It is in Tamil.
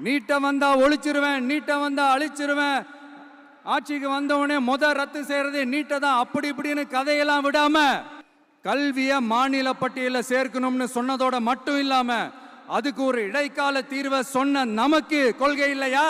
நீட்ட வந்தா ஒழிச்சிருவேன் நீட்ட வந்தா அழிச்சிருவேன். ஆட்சிக்கு வந்தவுடனே முத ரத்து செய்யறது நீட்டை தான் அப்படி இப்படின்னு கதையெல்லாம் விடாம கல்விய மாநில பட்டியலில் சேர்க்கணும்னு சொன்னதோட மட்டும் இல்லாம அதுக்கு ஒரு இடைக்கால தீர்வை சொன்ன நமக்கு கொள்கை இல்லையா?